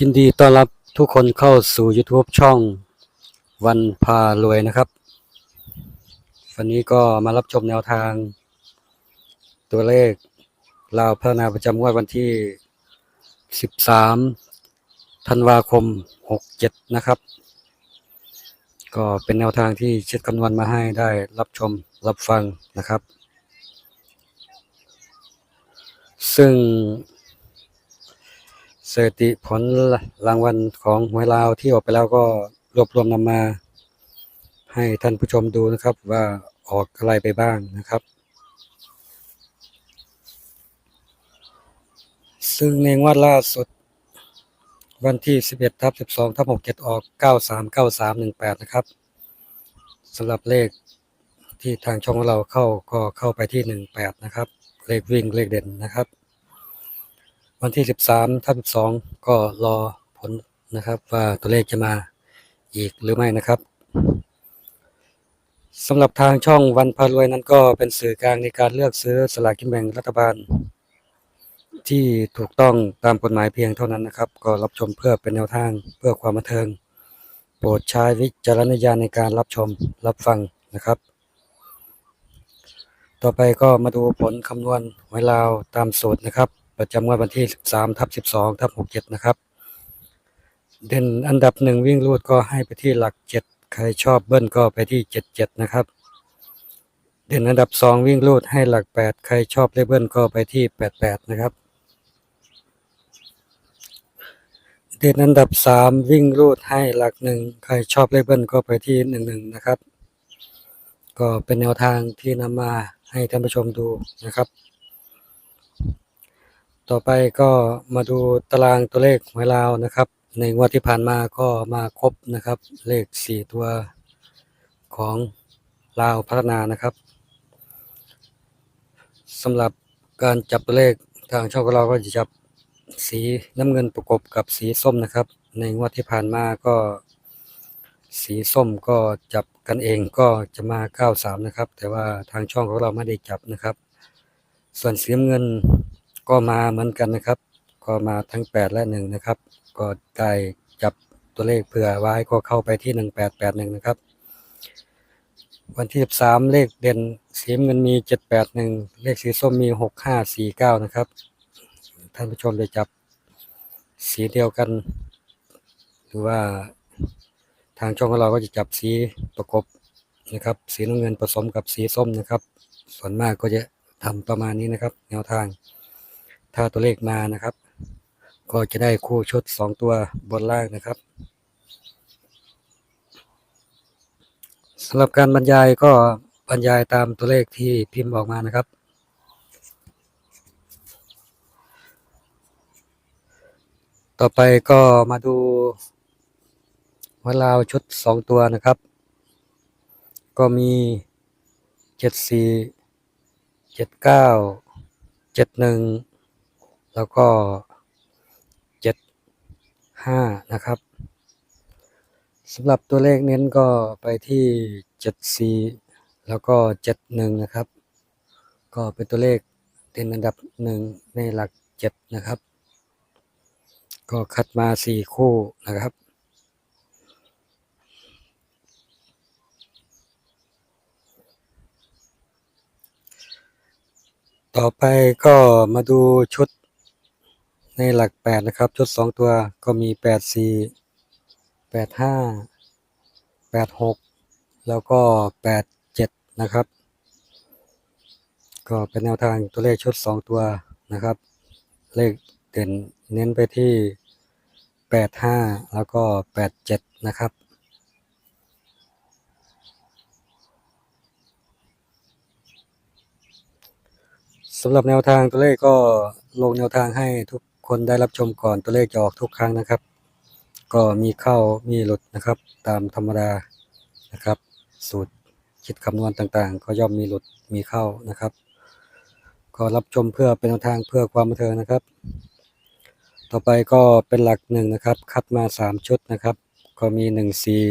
ยินดีต้อนรับทุกคนเข้าสู่ YouTube ช่องวันพารวยนะครับ วันนี้ก็มารับชมแนวทาง ตัวเลขลาวพัฒนาประจำงวดวันที่ 13 ธันวาคม 67 นะครับ ก็เป็นแนวทางที่เช็ดคำนวณมาให้ได้รับชมรับฟังนะครับ ซึ่ง สถิติผลรางวัลของหวยลาวที่ออกไปแล้วก็รวบรวมนำมา ให้ท่านผู้ชมดูนะครับว่าออกอะไรไปบ้างนะครับ ซึ่งในงวดล่าสุดวันที่ 11ทับ12ทับ67 ออก 939318 นะครับสำหรับเลขที่ทางช่องของเราเข้าก็เข้าไปที่ 18 นะครับ เลขวิ่งเลขเด่นนะครับ วันที่ 13ทับ12 ก็รอผลนะครับว่าตัวเลขจะมาอีกหรือไม่นะครับสำหรับทางช่องวันพารวยนั้นก็เป็นสื่อกลางในการเลือกซื้อสลากกินแบ่งรัฐบาล ที่ถูกต้องตามกฎหมายเพียงเท่านั้นนะครับ ก็รับชมเพื่อเป็นแนวทางเพื่อความบันเทิง โปรดใช้วิจารณญาณในการรับชมรับฟังนะครับ ต่อไปก็มาดูผลคำนวณหวยลาวตามสูตรนะครับ ประจำงวดวันที่ 13ทับ12ทับ67 นะครับ เด่นอันดับหนึ่งวิ่งรูดก็ให้ไปที่หลัก 7 ใครชอบเบิ้ลก็ไปที่ 77 นะครับ เด่นอันดับสองวิ่งรูดให้หลัก 8 ใครชอบเลเบิ้ลก็ไปที่ 88 นะครับ เด่นอันดับสามวิ่งรูดให้หลักหนึ่งใครชอบเลเบิ้ลก็ไปที่หนึ่งหนึ่งนะครับ ก็เป็นแนวทางที่นำมาให้ท่านผู้ชมดูนะครับ ต่อไปก็มาดูตารางตัวเลขหวยลาวนะครับ ในงวดที่ผ่านมาก็มาครบนะครับ เลขสี่ตัวของลาวพัฒนานะครับสำหรับการจับตัวเลขทางช่องของเราก็จะจับสีน้ำเงินประกบกับสีส้มนะครับ ในงวดที่ผ่านมาก็ สีส้มก็จับกันเองก็จะมา 93 นะครับ แต่ว่าทางช่องของเราไม่ได้จับนะครับ ส่วนสีน้ำเงิน ก็มาเหมือนกันนะครับ ก็มาทั้ง 8 และ 1 นะครับ ก็ได้จับตัวเลขเผื่อไว้ก็เข้าไปที่ 1881 นะครับ วันที่ 13 เลขเด่นสีเงินมี 781 เลขสีส้มมี 6549 นะครับ ท่านผู้ชมได้จับสีเดียวกัน หรือว่าทางช่องของเราก็จะจับสีประกบนะครับ สีน้ำเงินผสมกับสีส้มนะครับ ส่วนมากก็จะทำประมาณนี้นะครับ แนวทาง ถ้าตัวเลขมานะครับ ก็จะได้คู่ชุดสองตัวบนล่างนะครับสำหรับการบรรยายก็บรรยายตามตัวเลขที่พิมพ์ออกมานะครับ ต่อไปก็มาดูหวยลาวชุดสองตัวนะครับ ก็มีเจ็ดสี่เจ็ดเก้าเจ็ดหนึ่ง แล้วก็เจ็ดห้านะครับสำหรับตัวเลขเน้นก็ไปที่เจ็ดสี่แล้วก็เจ็ดหนึ่งนะครับ ก็เป็นตัวเลขเป็นอันดับหนึ่งในหลักเจ็ดนะครับ ก็คัดมาสี่คู่นะครับต่อไปก็มาดูชุด ในหลักแปดนะครับชุดสองตัวก็มีแปดสี่แปดห้าแปดหกแล้วก็แปดเจ็ดนะครับ ก็เป็นแนวทางตัวเลขชุดสองตัวนะครับ เลขเด่นเน้นไปที่แปดห้าแล้วก็แปดเจ็ดนะครับสำหรับแนวทางตัวเลขก็ลงแนวทางให้ทุก คนได้รับชมก่อนตัวเลขจะออกทุกครั้งนะครับ ก็มีเข้ามีหลุดนะครับ ตามธรรมดานะครับ สูตรคิดคำนวณต่างๆ ก็ย่อมมีหลุดมีเข้านะครับ ก็รับชมเพื่อเป็นทางเพื่อความบันเทิงนะครับ ต่อไปก็เป็นหลักหนึ่งนะครับ คัดมาสามชุดนะครับ ก็มีหนึ่งสี่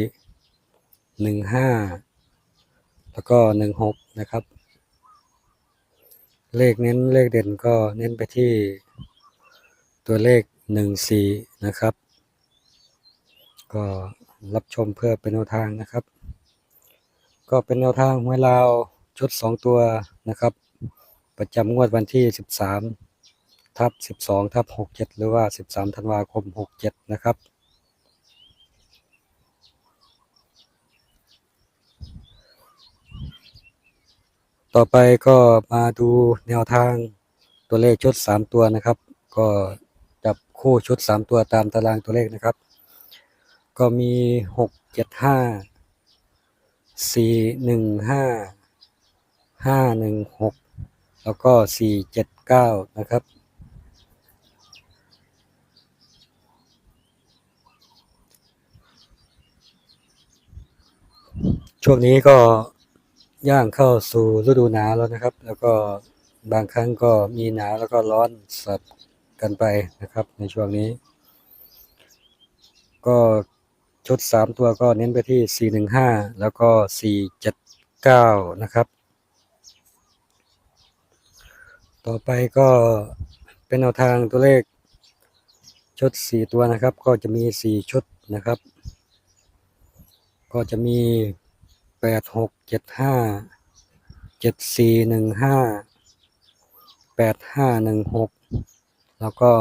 หนึ่งห้าแล้วก็หนึ่งหกนะครับ เลขเน้นเลขเด่นก็เน้นไปที่ ตัวเลขหนึ่งสี่นะครับ ก็รับชมเพื่อเป็นแนวทางนะครับ ก็เป็นแนวทางหวยลาวชุด 2 ตัวนะครับ ประจำงวดวันที่ 13ทับ12ทับ67 หรือว่า 13ธันวาคม 67 นะครับต่อไปก็มาดูแนวทางตัวเลขชุด 3 ตัวนะครับ ก็ คู่ชุด3ตัวตามตารางตัวเลขนะครับ ก็มี6 7 5 4 1 5 5 1 6แล้วก็4 7 9นะครับช่วงนี้ก็ย่างเข้าสู่ฤดูหนาวแล้วนะครับ แล้วก็บางครั้งก็มีหนาวแล้วก็ร้อนสับ กันไปนะครับ ในช่วงนี้ ก็ชุด 3 ตัวก็เน้นไปที่ 415 แล้วก็ 479 นะครับ ต่อไปก็เป็นแนวทางตัวเลขชุด 4 ตัวนะครับ ก็จะมี 4 ชุดนะครับ ก็จะมี 8 6 7 แล้วก็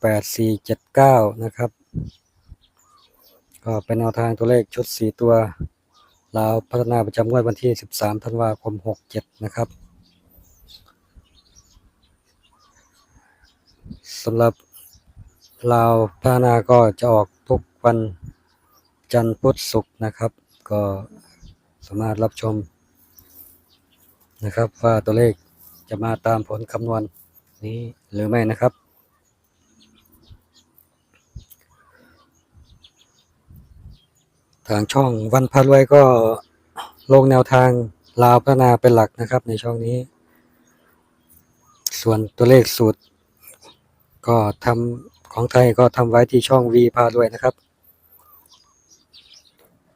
8 4 7 9 นะครับ ก็เป็นแนวทางตัวเลขชุด 4 ตัวลาวพัฒนาประจำงวดวันที่ 13 ธันวาคม 67 นะครับสำหรับลาวพัฒนาก็จะออกทุกวันจันทร์พุธศุกร์นะครับ ก็สามารถรับชมนะครับว่าตัวเลขจะมาตามผลคำนวณนี้หรือไม่นะครับ ทางช่องวันพารวยก็ลงแนวทางลาวพัฒนาเป็นหลักนะครับในช่องนี้ ส่วนตัวเลขสูตร ก็ทำของไทยก็ทำไว้ที่ช่อง V พารวยนะครับ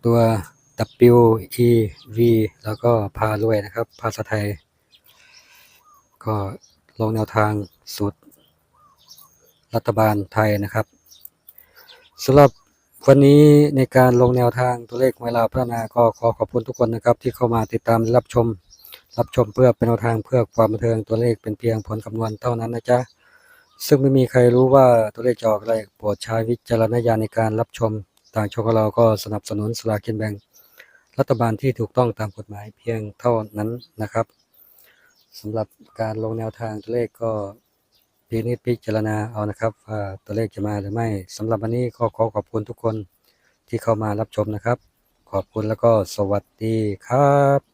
ตัว W E V แล้วก็พารวยนะครับ ภาษาไทย ก็ลงแนวทางสูตรรัฐบาลไทยนะครับสำหรับ วันนี้ในการลงแนวทางตัวเลขเวลาพัฒนาก็ขอขอบคุณทุกคนนะครับ ที่เข้ามาติดตามรับชม รับชมเพื่อเป็นแนวทางเพื่อความบันเทิงตัวเลขเป็นเพียงผลคำนวณเท่านั้นนะจ๊ะซึ่งไม่มีใครรู้ว่าตัวเลขจะออกอะไรโปรดใช้วิจารณญาณในการรับชมทางช่องของเราก็สนับสนุนสลากกินแบ่งรัฐบาลที่ถูกต้องตามกฎหมายเพียงเท่านั้นนะครับสำหรับการลงแนวทางตัวเลขก็ พินิจพิจารณาเอานะครับว่าตัวเลขจะมาหรือไม่สำหรับวันนี้ก็ขอขอบคุณทุกคนที่เข้ามารับชมนะครับ ขอบคุณแล้วก็สวัสดีครับ